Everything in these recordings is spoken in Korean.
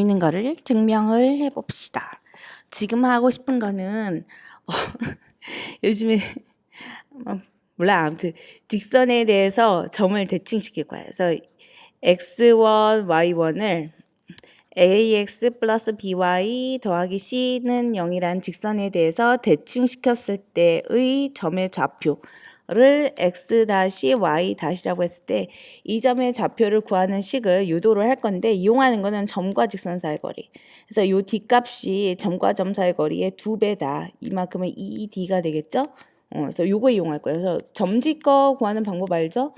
있는 거를 증명을 해봅시다. 지금 하고 싶은 거는 어, 요즘에 어, 몰라 아무튼 직선에 대해서 점을 대칭시킬 거야. 그래서 x1, y1을 ax 플러스 by 더하기 c는 0이란 직선에 대해서 대칭시켰을 때의 점의 좌표 를 x 다시 y 다시라고 했을 때 이 점의 좌표를 구하는 식을 유도를 할 건데 이용하는 거는 점과 직선 사이 거리. 그래서 이 뒷값이 점과 점 사이 거리의 두 배다. 이만큼은 2d가 되겠죠? 어, 그래서 요거 이용할 거예요. 그래서 점지 거 구하는 방법 알죠?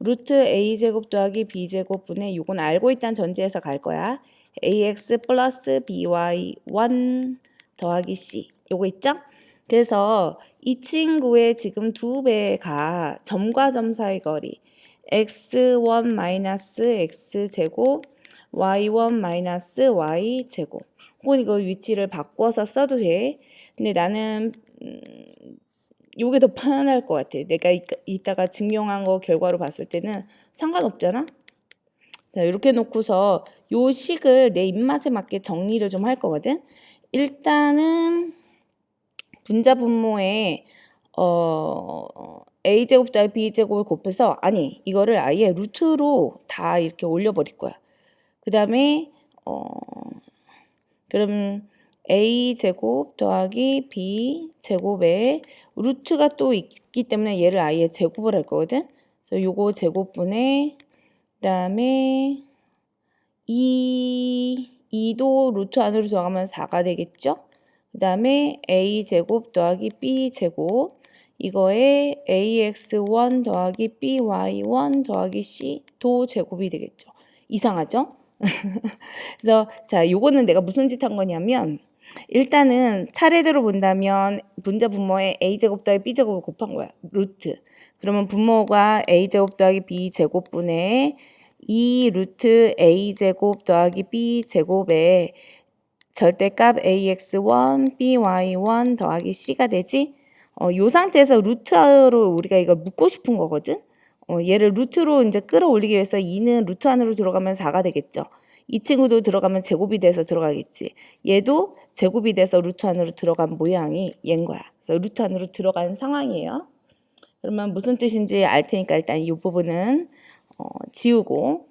루트 a제곱 더하기 b제곱 분의 요건 알고 있다는 전제에서 갈 거야. ax 플러스 by 1 더하기 c 요거 있죠? 그래서 이 친구의 지금 두 배가 점과 점 사이 거리 x1 마이너스 x제곱 y1 마이너스 y제곱 혹은 이거 위치를 바꿔서 써도 돼. 근데 나는 음, 요게 더 편할 것 같아. 내가 이, 이따가 증명한 거 결과로 봤을 때는 상관없잖아. 자, 이렇게 놓고서 요 식을 내 입맛에 맞게 정리를 좀 할 거거든. 일단은 분자 분모에 어 a 제곱 더하기 b 제곱을 곱해서 아니 이거를 아예 루트로 다 이렇게 올려버릴 거야. 그 다음에 어 그럼 a 제곱 더하기 b 제곱에 루트가 또 있기 때문에 얘를 아예 제곱을 할 거거든. 그래서 요거 제곱분에 그다음에 2 2도 루트 안으로 들어가면 4가 되겠죠? 그 다음에 a 제곱 더하기 b 제곱 이거에 ax1 더하기 by1 더하기 c도 제곱이 되겠죠. 이상하죠? 그래서 자, 요거는 내가 무슨 짓 한 거냐면 일단은 차례대로 본다면 분자 분모에 a 제곱 더하기 b 제곱을 곱한 거야. 루트. 그러면 분모가 a 제곱 더하기 b 제곱분의 2 루트 a 제곱 더하기 b 제곱에 절대값 ax1 by1 더하기 c가 되지. 어, 요 상태에서 루트로 우리가 이걸 묶고 싶은 거거든. 어, 얘를 루트로 이제 끌어올리기 위해서 2는 루트 안으로 들어가면 4가 되겠죠. 이 친구도 들어가면 제곱이 돼서 들어가겠지. 얘도 제곱이 돼서 루트 안으로 들어간 모양이 얘인 거야. 그래서 루트 안으로 들어간 상황이에요. 그러면 무슨 뜻인지 알 테니까 일단 이 부분은 어, 지우고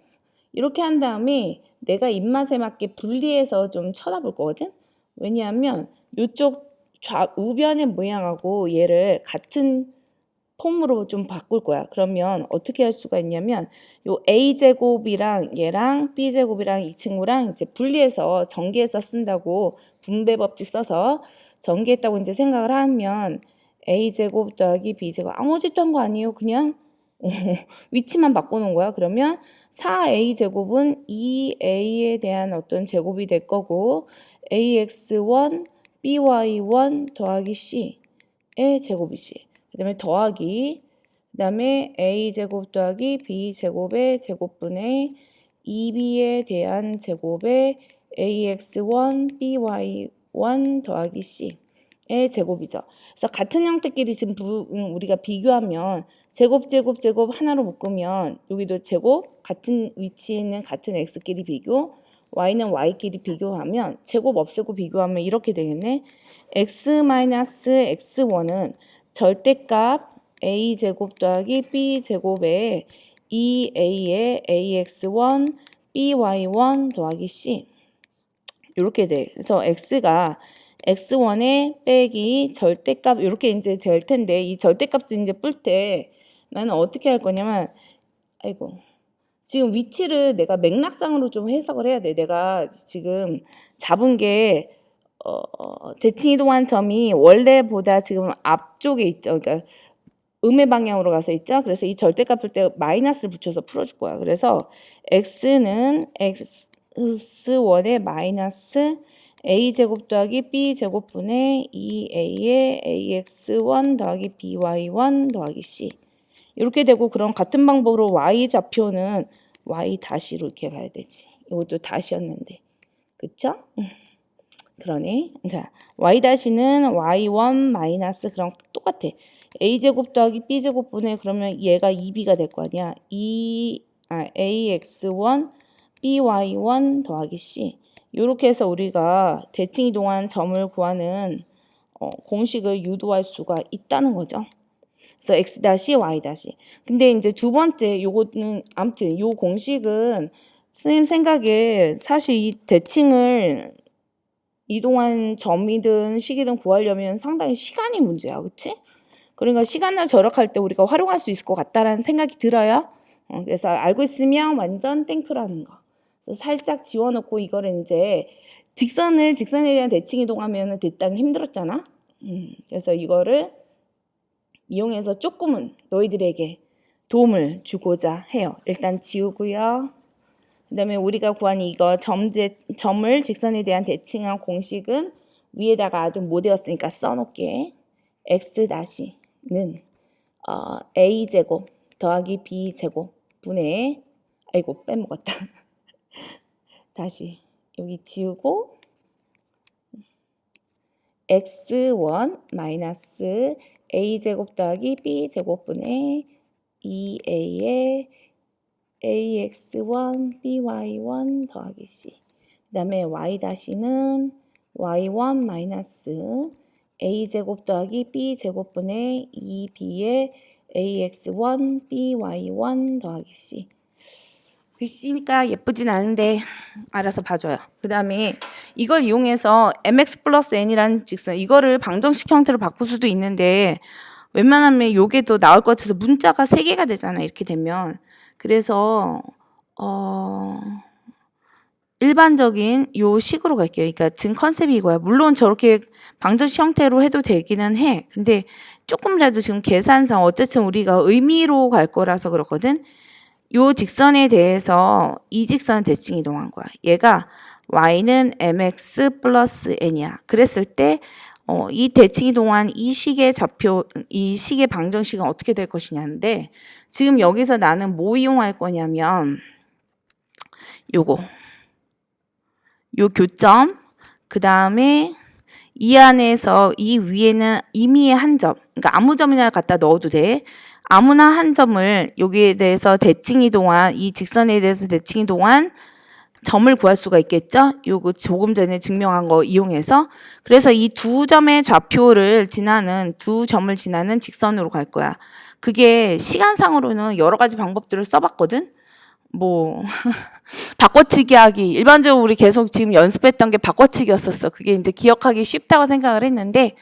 이렇게 한 다음에 내가 입맛에 맞게 분리해서 좀 쳐다볼 거거든. 왜냐하면 이쪽 좌 우변의 모양하고 얘를 같은 폼으로 좀 바꿀 거야. 그러면 어떻게 할 수가 있냐면 요 a 제곱이랑 얘랑 b 제곱이랑 이 친구랑 이제 분리해서 전개해서 쓴다고 분배 법칙 써서 전개했다고 이제 생각을 하면 a 제곱 더하기 b 제곱 아무 짓도 한 거 아니에요. 그냥 위치만 바꿔놓은 거야. 그러면 4a 제곱은 2a에 대한 어떤 제곱이 될 거고 ax1 by1 더하기 c의 제곱이지. 그 다음에 더하기 그 다음에 a제곱 더하기 b제곱의 제곱분의 2b에 대한 제곱의 ax1 by1 더하기 c 의 제곱이죠. 그래서 같은 형태끼리 지금 부, 음, 우리가 비교하면 제곱 제곱 제곱 하나로 묶으면 여기도 제곱 같은 위치에 있는 같은 x끼리 비교 y는 y끼리 비교하면 제곱 없애고 비교하면 이렇게 되겠네. x-x1은 절대값 a제곱 더하기 b제곱에 2a의 ax1 by1 더하기 c 이렇게 돼. 그래서 x가 x1의 빼기 절대값 이렇게 이제 될 텐데 이 절대값을 이제 뿔 때 나는 어떻게 할 거냐면 아이고 지금 위치를 내가 맥락상으로 좀 해석을 해야 돼. 내가 지금 잡은 게 어, 대칭 이동한 점이 원래보다 지금 앞쪽에 있죠. 그러니까 음의 방향으로 가서 있죠. 그래서 이 절대값을 때 마이너스를 붙여서 풀어줄 거야. 그래서 x는 x1의 마이너스 a 제곱 더하기 b 제곱분의 2a의 ax1 더하기 by1 더하기 c 이렇게 되고 그럼 같은 방법으로 y 좌표는 y 다시로 이렇게 가야 되지. 이것도 다시였는데. 그쵸? 그러네. 자, y 다시는 y1 마이너스 그럼 똑같아. a제곱 더하기 b제곱분의 그러면 얘가 2b가 될 거 아니야. 2, 아, ax1 by1 더하기 c 이렇게 해서 우리가 대칭 이동한 점을 구하는 어, 공식을 유도할 수가 있다는 거죠. 그래서 x y. 근데 이제 두 번째 요거는 아무튼 요 공식은 선생님 생각에 사실 이 대칭을 이동한 점이든 식이든 구하려면 상당히 시간이 문제야, 그렇지? 그러니까 시간을 절약할 때 우리가 활용할 수 있을 것 같다라는 생각이 들어요. 어, 그래서 알고 있으면 완전 땡크라는 거. 살짝 지워놓고 이거를 이제 직선을 직선에 대한 대칭 이동하면 됐다는 게 힘들었잖아. 음, 그래서 이거를 이용해서 조금은 너희들에게 도움을 주고자 해요. 일단 지우고요. 그 다음에 우리가 구한 이거 점 대, 점을 직선에 대한 대칭한 공식은 위에다가 아직 못 외웠으니까 써놓게 x 다시는 어, a 제곱 더하기 b 제곱 분의 아이고 빼먹었다. 다시 여기 지우고 x1 마이너스 a 제곱 더하기 b 제곱분의 2a의 ax1 by1 더하기 c. 그 다음에 y 다시는 y1 마이너스 a 제곱 더하기 b 제곱분의 2b의 ax1 by1 더하기 c 글씨니까 예쁘진 않은데 알아서 봐줘요. 그 다음에 이걸 이용해서 mx 플러스 n이라는 직선 이거를 방정식 형태로 바꿀 수도 있는데 웬만하면 요게 더 나올 것 같아서 문자가 세 개가 되잖아 이렇게 되면 그래서 어 일반적인 요 식으로 갈게요. 그러니까 지금 컨셉이 이거야. 물론 저렇게 방정식 형태로 해도 되기는 해. 근데 조금이라도 지금 계산상 어쨌든 우리가 의미로 갈 거라서 그렇거든. 요 직선에 대해서 이 직선 대칭 이동한 거야. 얘가 y는 mx 플러스 n이야. 그랬을 때 어, 이 대칭 이동한 이 식의 좌표, 이 식의 방정식은 어떻게 될 것이냐인데 지금 여기서 나는 뭐 이용할 거냐면 요거 요 교점 그 다음에 이 안에서 이 위에는 임의의 한 점, 그러니까 아무 점이나 갖다 넣어도 돼. 아무나 한 점을 여기에 대해서 대칭이 동안 이 직선에 대해서 대칭이 동안 점을 구할 수가 있겠죠? 요거 조금 전에 증명한 거 이용해서 그래서 이 두 점의 좌표를 지나는 두 점을 지나는 직선으로 갈 거야. 그게 시간상으로는 여러 가지 방법들을 써봤거든. 뭐 바꿔치기 하기 일반적으로 우리 계속 지금 연습했던 게 바꿔치기였었어. 그게 이제 기억하기 쉽다고 생각을 했는데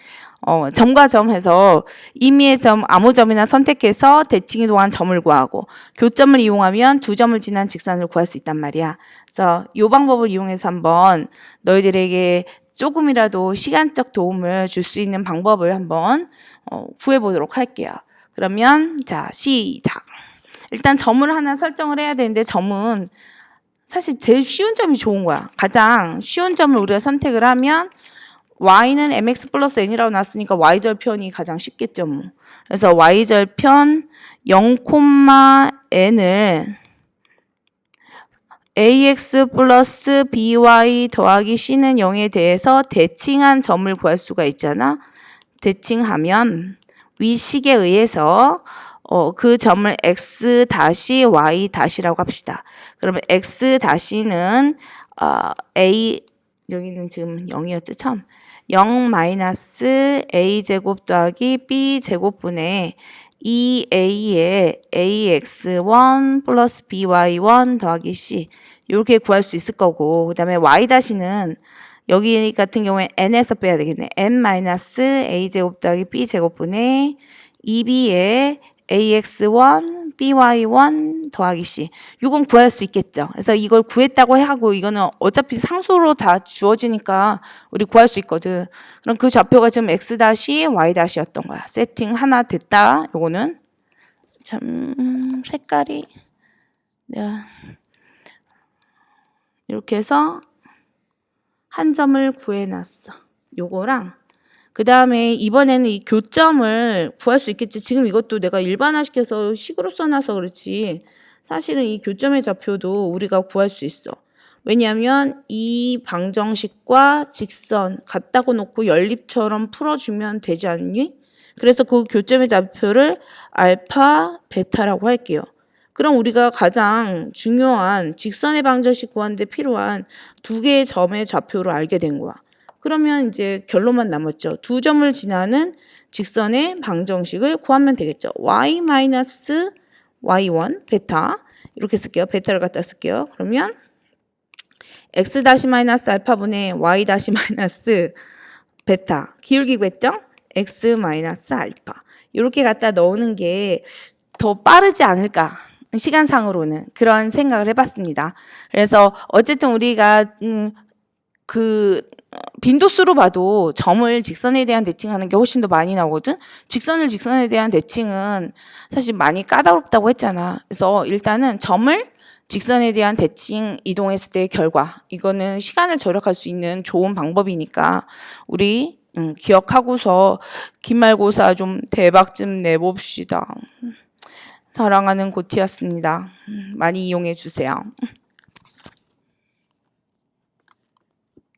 어, 점과 점 해서 임의의 점 아무 점이나 선택해서 대칭이 동안 점을 구하고 교점을 이용하면 두 점을 지난 직선을 구할 수 있단 말이야. 그래서 이 방법을 이용해서 한번 너희들에게 조금이라도 시간적 도움을 줄 수 있는 방법을 한번 어, 구해 보도록 할게요. 그러면 자 시작. 일단 점을 하나 설정을 해야 되는데 점은 사실 제일 쉬운 점이 좋은 거야. 가장 쉬운 점을 우리가 선택을 하면 y는 mx 플러스 n이라고 났으니까 y절편이 가장 쉽겠죠. 뭐. 그래서 y절편 0, n을 ax 플러스 by 더하기 c는 0에 대해서 대칭한 점을 구할 수가 있잖아. 대칭하면 위식에 의해서 어, 그 점을 x 다시 y 다시라고 합시다. 그러면 x 다시는 어, a 여기는 지금 0이었죠 처음 0 마이너스 a 제곱 더하기 b 제곱분의 2a의 ax1 플러스 by1 더하기 c. 이렇게 구할 수 있을 거고 그 다음에 y 다시는 여기 같은 경우에 n에서 빼야 되겠네. N 마이너스 a 제곱 더하기 b 제곱분의 2b의 ax1 by1 더하기 c 이건 구할 수 있겠죠. 그래서 이걸 구했다고 하고 이거는 어차피 상수로 다 주어지니까 우리 구할 수 있거든. 그럼 그 좌표가 지금 x 다시 y 다시였던 거야. 세팅 하나 됐다. 요거는 참 음, 색깔이 내가 이렇게 해서 한 점을 구해놨어. 요거랑 그 다음에 이번에는 이 교점을 구할 수 있겠지. 지금 이것도 내가 일반화시켜서 식으로 써놔서 그렇지. 사실은 이 교점의 좌표도 우리가 구할 수 있어. 왜냐하면 이 방정식과 직선 같다고 놓고 연립처럼 풀어주면 되지 않니? 그래서 그 교점의 좌표를 알파, 베타라고 할게요. 그럼 우리가 가장 중요한 직선의 방정식 구하는데 필요한 두 개의 점의 좌표를 알게 된 거야. 그러면 이제 결론만 남았죠. 두 점을 지나는 직선의 방정식을 구하면 되겠죠. y 마이너스 y1 베타 이렇게 쓸게요. 베타를 갖다 쓸게요. 그러면 x 다시 마이너스 알파분의 y 다시 마이너스 베타 기울기고 했죠? x 마이너스 알파 이렇게 갖다 넣는 게 더 빠르지 않을까 시간상으로는 그런 생각을 해봤습니다. 그래서 어쨌든 우리가 음, 그 어, 빈도수로 봐도 점을 직선에 대한 대칭하는 게 훨씬 더 많이 나오거든. 직선을 직선에 대한 대칭은 사실 많이 까다롭다고 했잖아. 그래서 일단은 점을 직선에 대한 대칭 이동했을 때의 결과 이거는 시간을 절약할 수 있는 좋은 방법이니까 우리 음, 기억하고서 기말고사 좀 대박 좀 내봅시다. 사랑하는 고티였습니다. 음, 많이 이용해 주세요.